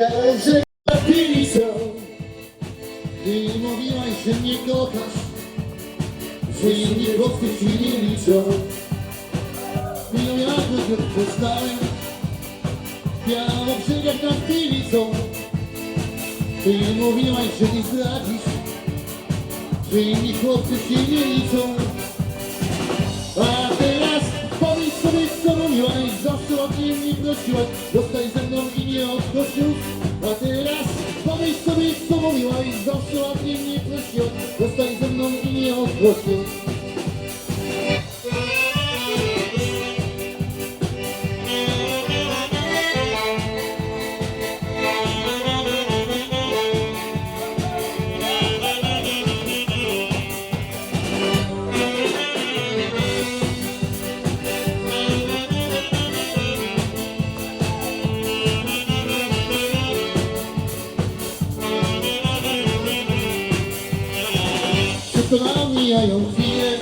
że trafili są. Ty mówiłaś, że mnie kochasz Że inni chłopcy ci nie liczą. Chwilą jak go poznałem Biało brzegach na chwili są Ty mówiłaś, że nie zdradzisz Że inni chłopcy ci nie liczą. A teraz powiedz sobie, co mówiłaś, zawsze o mnie nie prosiłaś, zostań ze mną i mówiłaś, zawsze o mnie nie prosiłaś, zostań ze mną i nie odchodź nam mijają chwile,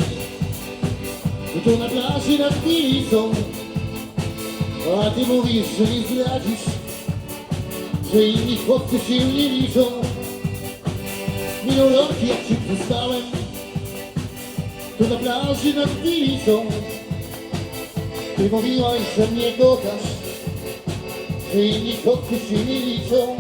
tu na plaży na chwili są. A ty mówisz, że nie zdradzisz, że inni chłopcy się nie liczą. Minął rok, jak ci przestałem, na plaży na chwili są. Ty mówiłaś, że mnie kochasz, że inni chłopcy się nie liczą.